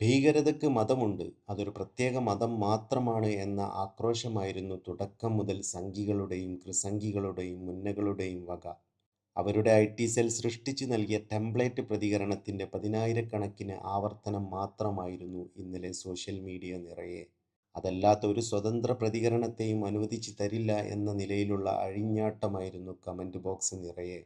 ഭീകരതയ്ക്ക് മതമുണ്ട്. അതൊരു പ്രത്യേക മതം മാത്രമാണ് എന്ന ആക്രോശമായിരുന്നു തുടക്കം മുതൽ സംഘികളുടെയും കൃസംഘികളുടെയും മുന്നകളുടെയും വക. അവരുടെ ഐ ടി സെൽ സൃഷ്ടിച്ചു നൽകിയ ടെംപ്ലേറ്റ് പ്രതികരണത്തിന്റെ പതിനായിരക്കണക്കിന് ആവർത്തനം മാത്രമായിരുന്നു ഇന്നലെ സോഷ്യൽ മീഡിയ നിറയെ. അതല്ലാത്ത ഒരു സ്വതന്ത്ര പ്രതികരണത്തെയും അനുവദിച്ചു തരില്ല എന്ന നിലയിലുള്ള അഴിഞ്ഞാട്ടമായിരുന്നു കമന്റ് ബോക്സ് നിറയെ.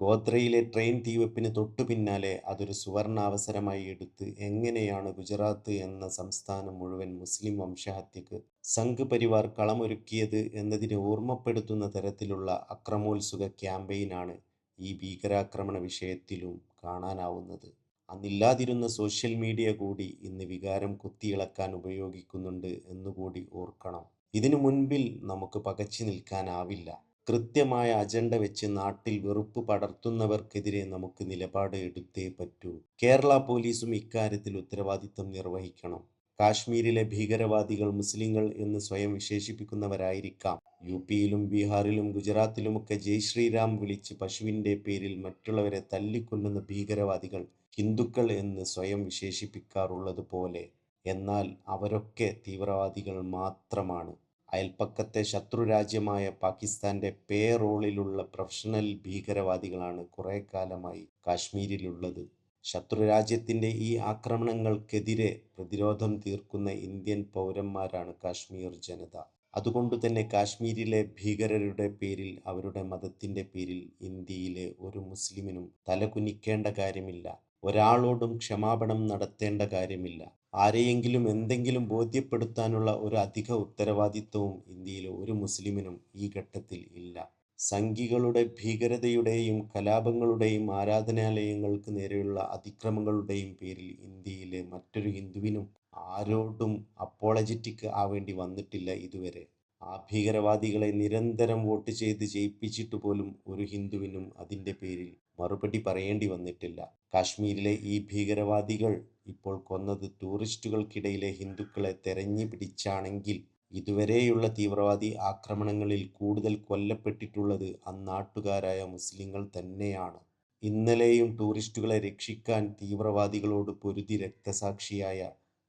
ഗോദ്രയിലെ ട്രെയിൻ തീവെപ്പിന് തൊട്ടു പിന്നാലെ അതൊരു സുവർണാവസരമായി എടുത്ത് എങ്ങനെയാണ് ഗുജറാത്ത് എന്ന സംസ്ഥാനം മുഴുവൻ മുസ്ലിം വംശഹത്യക്ക് സംഘ് പരിവാർ കളമൊരുക്കിയത് എന്നതിനെ ഓർമ്മപ്പെടുത്തുന്ന തരത്തിലുള്ള അക്രമോത്സുക ക്യാമ്പയിനാണ് ഈ ഭീകരാക്രമണ വിഷയത്തിലും കാണാനാവുന്നത്. അന്നില്ലാതിരുന്ന സോഷ്യൽ മീഡിയ കൂടി ഇന്ന് വികാരം കുത്തിയിളക്കാൻ ഉപയോഗിക്കുന്നുണ്ട് എന്നുകൂടി ഓർക്കണം. ഇതിനു മുൻപിൽ നമുക്ക് പകച്ചു നിൽക്കാനാവില്ല. കൃത്യമായ അജണ്ട വെച്ച് നാട്ടിൽ വെറുപ്പ് പടർത്തുന്നവർക്കെതിരെ നമുക്ക് നിലപാട് എടുത്തേ പറ്റൂ. കേരള പോലീസും ഇക്കാര്യത്തിൽ ഉത്തരവാദിത്തം നിർവഹിക്കണം. കാശ്മീരിലെ ഭീകരവാദികൾ മുസ്ലിങ്ങൾ എന്ന് സ്വയം വിശേഷിപ്പിക്കുന്നവരായിരിക്കാം. യു പിയിലും ബീഹാറിലും ഗുജറാത്തിലുമൊക്കെ ജയ് ശ്രീറാം വിളിച്ച് പശുവിന്റെ പേരിൽ മറ്റുള്ളവരെ തല്ലിക്കൊല്ലുന്ന ഭീകരവാദികൾ ഹിന്ദുക്കൾ എന്ന് സ്വയം വിശേഷിപ്പിക്കാറുള്ളത് പോലെ എന്നാൽ അവരൊക്കെ തീവ്രവാദികൾ മാത്രമാണ്. അയൽപ്പക്കത്തെ ശത്രുരാജ്യമായ പാകിസ്ഥാന്റെ പേ റോളിലുള്ള പ്രൊഫഷണൽ ഭീകരവാദികളാണ് കുറേ കാലമായി കാശ്മീരിലുള്ളത്. ശത്രുരാജ്യത്തിന്റെ ഈ ആക്രമണങ്ങൾക്കെതിരെ പ്രതിരോധം തീർക്കുന്ന ഇന്ത്യൻ പൗരന്മാരാണ് കാശ്മീർ ജനത. അതുകൊണ്ട് തന്നെ കാശ്മീരിലെ ഭീകരരുടെ പേരിൽ അവരുടെ മതത്തിന്റെ പേരിൽ ഇന്ത്യയിലെ ഒരു മുസ്ലിമിനും തലകുനിക്കേണ്ട കാര്യമില്ല. ഒരാളോടും ക്ഷമാപണം നടത്തേണ്ട കാര്യമില്ല. ആരെയെങ്കിലും എന്തെങ്കിലും ബോധ്യപ്പെടുത്താനുള്ള ഒരു അധിക ഉത്തരവാദിത്വവും ഇന്ത്യയിലെ ഒരു മുസ്ലിമിനും ഈ ഘട്ടത്തിൽ ഇല്ല. സംഘികളുടെ ഭീകരതയുടെയും കലാപങ്ങളുടെയും ആരാധനാലയങ്ങൾക്ക് നേരെയുള്ള അതിക്രമങ്ങളുടെയും പേരിൽ ഇന്ത്യയിലെ മറ്റൊരു ഹിന്ദുവിനും ആരോടും അപ്പോളജറ്റിക് ആവേണ്ടി വന്നിട്ടില്ല ഇതുവരെ. ആ ഭീകരവാദികളെ നിരന്തരം വോട്ട് ചെയ്ത് ജയിപ്പിച്ചിട്ട് പോലും ഒരു ഹിന്ദുവിനും അതിന്റെ പേരിൽ മറുപടി പറയേണ്ടി വന്നിട്ടില്ല. കാശ്മീരിലെ ഈ ഭീകരവാദികൾ ഇപ്പോൾ കൊന്നത് ടൂറിസ്റ്റുകൾക്കിടയിലെ ഹിന്ദുക്കളെ തെരഞ്ഞു പിടിച്ചാണെങ്കിൽ ഇതുവരെയുള്ള തീവ്രവാദി ആക്രമണങ്ങളിൽ കൂടുതൽ കൊല്ലപ്പെട്ടിട്ടുള്ളത് അന്നാട്ടുകാരായ മുസ്ലിങ്ങൾ തന്നെയാണ്. ഇന്നലെയും ടൂറിസ്റ്റുകളെ രക്ഷിക്കാൻ തീവ്രവാദികളോട് പൊരുതി രക്തസാക്ഷിയായ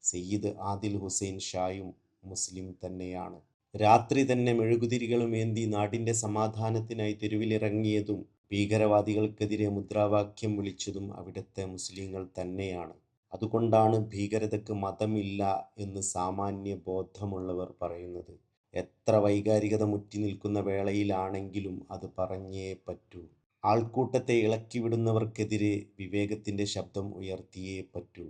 സയ്യിദ് ആദിൽ ഹുസൈൻ ഷായും മുസ്ലിം തന്നെയാണ്. രാത്രി തന്നെ മെഴുകുതിരികളും ഏന്തി നാടിന്റെ സമാധാനത്തിനായി തെരുവിലിറങ്ങിയതും ഭീകരവാദികൾക്കെതിരെ മുദ്രാവാക്യം വിളിച്ചതും അവിടുത്തെ മുസ്ലിങ്ങൾ തന്നെയാണ്. അതുകൊണ്ടാണ് ഭീകരതയ്ക്ക് മതമില്ല എന്ന് സാമാന്യ ബോധമുള്ളവർ പറയുന്നത്. എത്ര വൈകാരികത മുറ്റി നിൽക്കുന്ന വേളയിലാണെങ്കിലും അത് പറഞ്ഞേ പറ്റൂ. ആൾക്കൂട്ടത്തെ ഇളക്കിവിടുന്നവർക്കെതിരെ വിവേകത്തിന്റെ ശബ്ദം ഉയർത്തിയേ പറ്റൂ.